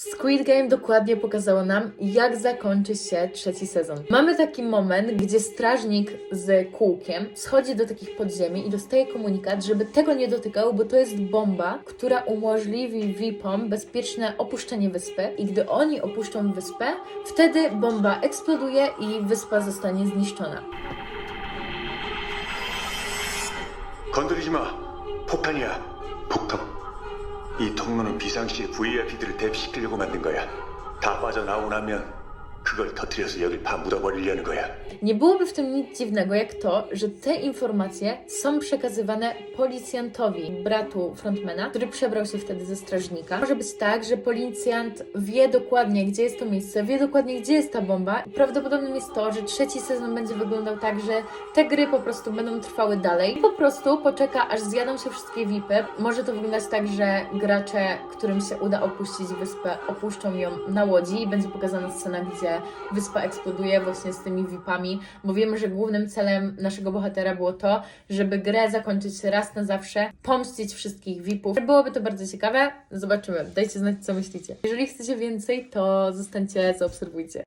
Squid Game dokładnie pokazało nam, jak zakończy się trzeci sezon. Mamy taki moment, gdzie strażnik z kółkiem schodzi do takich podziemi i dostaje komunikat, żeby tego nie dotykał, bo to jest bomba, która umożliwi VIP-om bezpieczne opuszczenie wyspy. I gdy oni opuszczą wyspę, wtedy bomba eksploduje i wyspa zostanie zniszczona. 건드리지 마. 폭탄이야. 폭탄? 이 통로는 비상시에 VIP들을 대피시키려고 만든 거야. 다 빠져나오고 나면 그걸 터뜨려서 여길 다 묻어버리려는 거야. Nie byłoby w tym nic dziwnego, jak to, że te informacje są przekazywane policjantowi, bratu frontmana, który przebrał się wtedy ze strażnika. Może być tak, że policjant wie dokładnie, gdzie jest to miejsce, wie dokładnie, gdzie jest ta bomba. Prawdopodobnym jest to, że trzeci sezon będzie wyglądał tak, że te gry po prostu będą trwały dalej. I po prostu poczeka, aż zjadą się wszystkie VIPy. Może to wyglądać tak, że gracze, którym się uda opuścić wyspę, opuszczą ją na łodzi i będzie pokazana scena, gdzie wyspa eksploduje właśnie z tymi VIPami, bo wiemy, że głównym celem naszego bohatera było to, żeby grę zakończyć raz na zawsze, pomścić wszystkich VIPów. Byłoby to bardzo ciekawe. Zobaczymy. Dajcie znać, co myślicie. Jeżeli chcecie więcej, to zostańcie, zaobserwujcie.